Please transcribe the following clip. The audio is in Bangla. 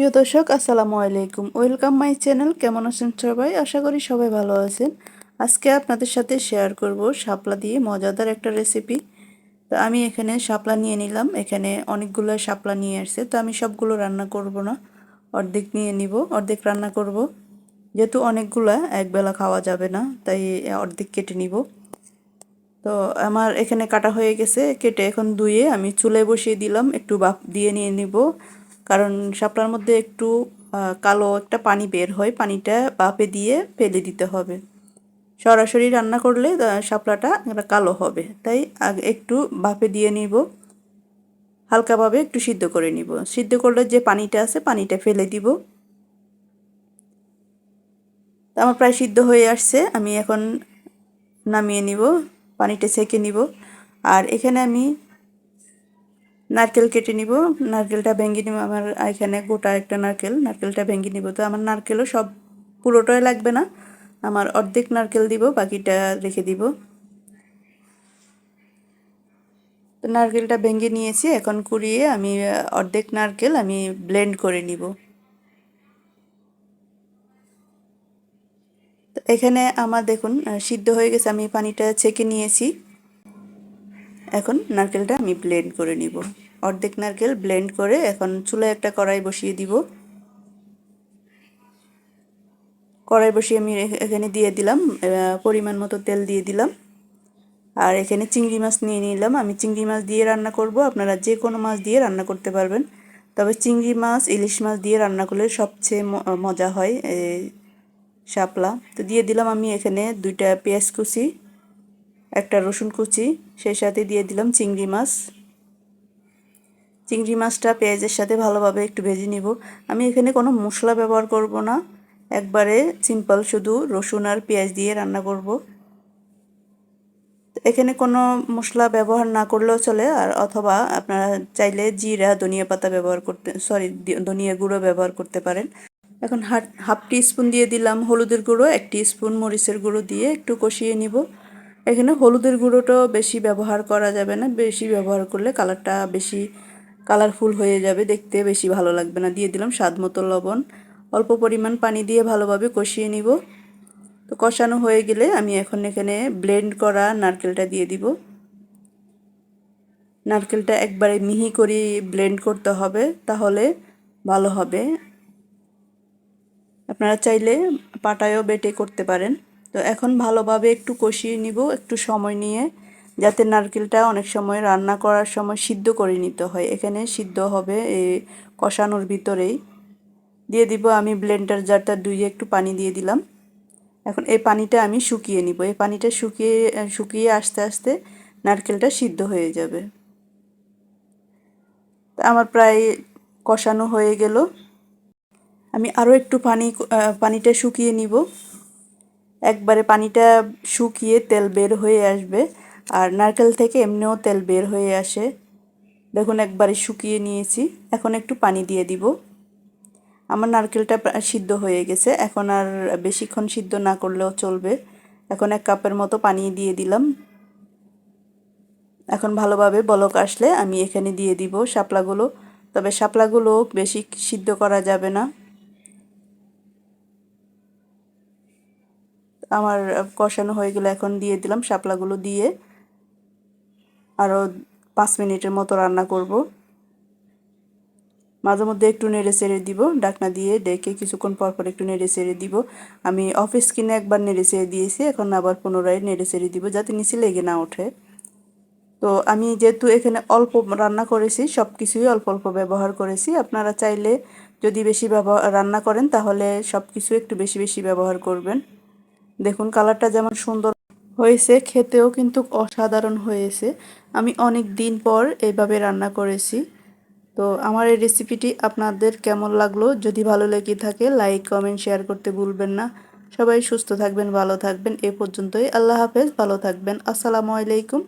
প্রিয় দর্শক, আসসালামু আলাইকুম। ওয়েলকাম মাই চ্যানেল কেমন আছেন সবাই? আশা করি সবাই ভালো আছেন। আজকে আপনাদের সাথে শেয়ার করব শাপলা দিয়ে মজাদার একটা রেসিপি তো আমি এখানে শাপলা নিয়ে নিলাম। এখানে অনেকগুলো শাপলা নিয়ে আসছে। তো আমি সবগুলো রান্না করব না। অর্ধেক নিয়ে নিব, অর্ধেক রান্না করব। যেহেতু অনেকগুলো, একবেলা খাওয়া যাবে না, তাই অর্ধেক কেটে নিব। তো আমার এখানে কাটা হয়ে গেছে। কেটে এখন ধুয়ে আমি চুলে বসিয়ে দিলাম। একটু বাপ দিয়ে নিয়ে নিব। কারণ শাপলার মধ্যে একটু কালো একটা পানি বের হয়, পানিটা বাপে দিয়ে ফেলে দিতে হবে। সরাসরি রান্না করলে শাপলাটা কালো হবে। তাই একটু বাপে দিয়ে নিব। হালকাভাবে একটু সিদ্ধ করে নিব। সিদ্ধ করলে যে পানিটা আছে, পানিটা ফেলে দিব। আমার প্রায় সিদ্ধ হয়ে আসছে। আমি এখন নামিয়ে নিব, পানিটা সেকে নিব। আর এখানে আমি নারকেল কেটে নিব, নারকেলটা ভেঙে নিব, আমার এখানে গোটা একটা নারকেল, নারকেলটা ভেঙে নিব। তো আমার নারকেলও সব পুরোটাই লাগবে না, আমার অর্ধেক নারকেল দিব, বাকিটা রেখে দিব। তো নারকেলটা ভেঙে নিয়েছি, এখন কুড়িয়ে আমি অর্ধেক নারকেল আমি ব্লেন্ড করে নিব। এখানে আমার দেখুন সিদ্ধ হয়ে গেছে, আমি পানিটা ছেঁকে নিয়েছি। এখন নারকেলটা আমি ব্লেন্ড করে নিব। অর্ধেক নারকেল ব্লেন্ড করে এখন চুলায় একটা কড়াই বসিয়ে দিব। কড়াই বসিয়ে আমি এখানে দিয়ে দিলাম পরিমাণ মতো তেল দিয়ে দিলাম। আর এখানে চিংড়ি মাছ নিয়ে নিলাম। আমি চিংড়ি মাছ দিয়ে রান্না করব। আপনারা যে কোনো মাছ দিয়ে রান্না করতে পারবেন। তবে চিংড়ি মাছ, ইলিশ মাছ দিয়ে রান্না করলে সবচেয়ে মজা হয় শাপলা। তো দিয়ে দিলাম আমি এখানে দুইটা পেঁয়াজ কুচি। একটা রসুন কুচি, সেই সাথে দিয়ে দিলাম চিংড়ি মাছ। চিংড়ি মাছটা পেঁয়াজের সাথে ভালোভাবে একটু ভেজে নিব। আমি এখানে কোনো মশলা ব্যবহার করব না। একবারে সিম্পল শুধু রসুন আর পেঁয়াজ দিয়ে রান্না করব। এখানে কোনো মশলা ব্যবহার না করলেও চলে, আর অথবা আপনারা চাইলে জিরা, ধনিয়া পাতা ব্যবহার করতে সরি ধনিয়া গুঁড়ো ব্যবহার করতে পারেন। এখন হাফ টি স্পুন দিয়ে দিলাম হলুদের গুঁড়ো, এক স্পুন মরিচের গুঁড়ো দিয়ে একটু কষিয়ে নিব। এখানে হলুদের গুঁড়োটাও বেশি ব্যবহার করা যাবে না, বেশি ব্যবহার করলে কালারটা বেশি কালারফুল হয়ে যাবে, দেখতে বেশি ভালো লাগবে না। দিয়ে দিলাম স্বাদ মতো লবণ। অল্প পরিমাণ পানি দিয়ে ভালোভাবে কষিয়ে নিব। তো কষানো হয়ে গেলে আমি এখন এখানে ব্লেন্ড করা নারকেলটা দিয়ে দিব। নারকেলটা একবারে মিহি করে ব্লেন্ড করতে হবে, তাহলে ভালো হবে। আপনারা চাইলে পাটায়ও বেটে করতে পারেন। তো এখন ভালোভাবে একটু কষিয়ে নিব, একটু সময় নিয়ে, যাতে নারকেলটা অনেক সময় রান্না করার সময় সিদ্ধ করে নিতে হয়। এখানে সিদ্ধ হবে এই কষানোর ভিতরেই। দিয়ে দিব আমি ব্লেন্ডার জারটা দুইয়ে একটু পানি দিয়ে দিলাম। এখন এই পানিটা আমি শুকিয়ে নিব। এই পানিটা শুকিয়ে শুকিয়ে আস্তে আস্তে নারকেলটা সিদ্ধ হয়ে যাবে। আমার প্রায় কষানো হয়ে গেল। আমি আরও একটু পানি পানিটা শুকিয়ে নিব। একবারে পানিটা শুকিয়ে তেল বের হয়ে আসবে। আর নারকেল থেকে এমনিও তেল বের হয়ে আসে। দেখুন, একবারে শুকিয়ে নিয়েছি। এখন একটু পানি দিয়ে দিব। আমার নারকেলটা সিদ্ধ হয়ে গেছে। এখন আর বেশিক্ষণ সিদ্ধ না করলেও চলবে। এখন এক কাপের মতো পানি দিয়ে দিলাম। এখন ভালোভাবে বলক আসলে আমি এখানে দিয়ে দিব শাপলাগুলো। তবে শাপলাগুলো বেশি সিদ্ধ করা যাবে না। আমার কষানো হয়ে গেলে এখন দিয়ে দিলাম শাপলাগুলো দিয়ে। আরও পাঁচ মিনিটের মতো রান্না করব। মাঝে মধ্যে একটু নেড়ে চেড়ে দিব, ডাকনা দিয়ে ডেকে কিছুক্ষণ পর পর একটু নেড়ে চেড়ে দিব। আমি অফিস কিনে একবার নেড়ে চেড়ে দিয়েছি, এখন আবার পুনরায় নেড়ে চেড়ে দিব যাতে নিচে লেগে না ওঠে। তো আমি যেহেতু এখানে অল্প রান্না করেছি সব কিছুই অল্প অল্প ব্যবহার করেছি, আপনারা চাইলে যদি বেশি ব্যবহার রান্না করেন তাহলে সব কিছু একটু বেশি বেশি ব্যবহার করবেন। দেখুন, কালারটা যেমন সুন্দর হয়েছে, খেতেও কিন্তু অসাধারণ হয়েছে। আমি অনেক দিন পর এইভাবে রান্না করেছি। তো আমার এই রেসিপিটি আপনাদের কেমন লাগল? যদি ভালো লেগে থাকে লাইক কমেন্ট শেয়ার করতে ভুলবেন না। সবাই সুস্থ থাকবেন, ভালো থাকবেন। এ পর্যন্তই। আল্লাহ হাফেজ। ভালো থাকবেন। আসসালামু আলাইকুম।